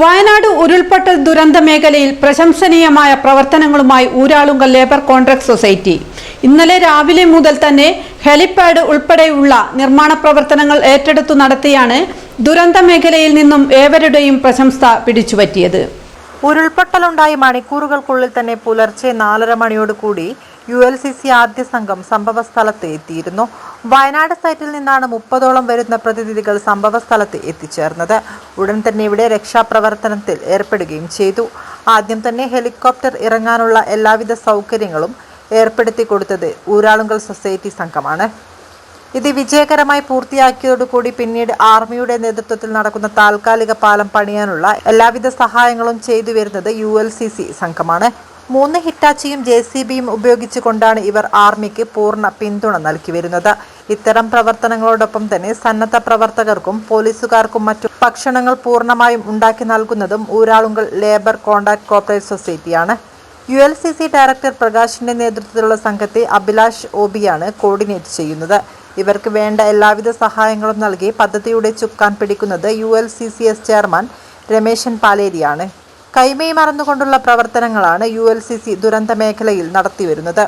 വയനാട് ഉരുൾപൊട്ടൽ ദുരന്ത മേഖലയിൽ പ്രശംസനീയമായ പ്രവർത്തനങ്ങളുമായി ഊരാളുങ്കൽ ലേബർ കോൺട്രാക്ട് സൊസൈറ്റി. ഇന്നലെ രാവിലെ മുതൽ തന്നെ ഹെലിപാഡ് ഉൾപ്പെടെയുള്ള നിർമ്മാണ പ്രവർത്തനങ്ങൾ ഏറ്റെടുത്തു നടത്തിയാണ് ദുരന്ത മേഖലയിൽ നിന്നും ഏവരുടെയും പ്രശംസ പിടിച്ചുപറ്റിയത്. ഉരുൾപൊട്ടലുണ്ടായി മണിക്കൂറുകൾക്കുള്ളിൽ തന്നെ പുലർച്ചെ നാലര മണിയോട് കൂടി യു എൽ സി സി ആദ്യ സംഘം സംഭവ സ്ഥലത്ത് എത്തിയിരുന്നു. വയനാട് സൈറ്റിൽ നിന്നാണ് മുപ്പതോളം വരുന്ന പ്രതിനിധികൾ സംഭവ സ്ഥലത്ത് എത്തിച്ചേർന്നത്. ഉടൻ തന്നെ ഇവിടെ രക്ഷാപ്രവർത്തനത്തിൽ ഏർപ്പെടുകയും ചെയ്തു. ആദ്യം തന്നെ ഹെലികോപ്റ്റർ ഇറങ്ങാനുള്ള എല്ലാവിധ സൗകര്യങ്ങളും ഏർപ്പെടുത്തി കൊടുത്തത് ഊരാളുങ്കൽ സൊസൈറ്റി സംഘമാണ്. ഇത് വിജയകരമായി പൂർത്തിയാക്കിയതോടുകൂടി പിന്നീട് ആർമിയുടെ നേതൃത്വത്തിൽ നടക്കുന്ന താൽക്കാലിക പാലം പണിയാനുള്ള എല്ലാവിധ സഹായങ്ങളും ചെയ്തു വരുന്നത് യു സംഘമാണ്. മൂന്ന് ഹിറ്റാച്ചിയും ജെ സി ബിയും ഉപയോഗിച്ചുകൊണ്ടാണ് ഇവർ ആർമിക്ക് പൂർണ പിന്തുണ നൽകി വരുന്നത്. ഇത്തരം പ്രവർത്തനങ്ങളോടൊപ്പം തന്നെ സന്നദ്ധ പ്രവർത്തകർക്കും പോലീസുകാർക്കും മറ്റു ഭക്ഷണങ്ങൾ പൂർണമായും ഉണ്ടാക്കി നൽകുന്നതും Uralungal labour contract cooperate സൊസൈറ്റിയാണ്. U L C C director പ്രകാശിന്റെ നേതൃത്വത്തിലുള്ള സംഘത്തെ അഭിലാഷ് ഓബിയാണ് കോർഡിനേറ്റ് ചെയ്യുന്നത്. ഇവർക്ക് വേണ്ട എല്ലാവിധ സഹായങ്ങളും നൽകി പദ്ധതിയുടെ ചുക്കാൻ പിടിക്കുന്നത് U L C C S chairman Rameshan പാലേരിയാണ്. കൈമൈ മറന്നുകൊണ്ടുള്ള പ്രവർത്തനങ്ങളാണ് യു എൽ സി സി ദുരന്ത മേഖലയിൽ നടത്തിവരുന്നത്.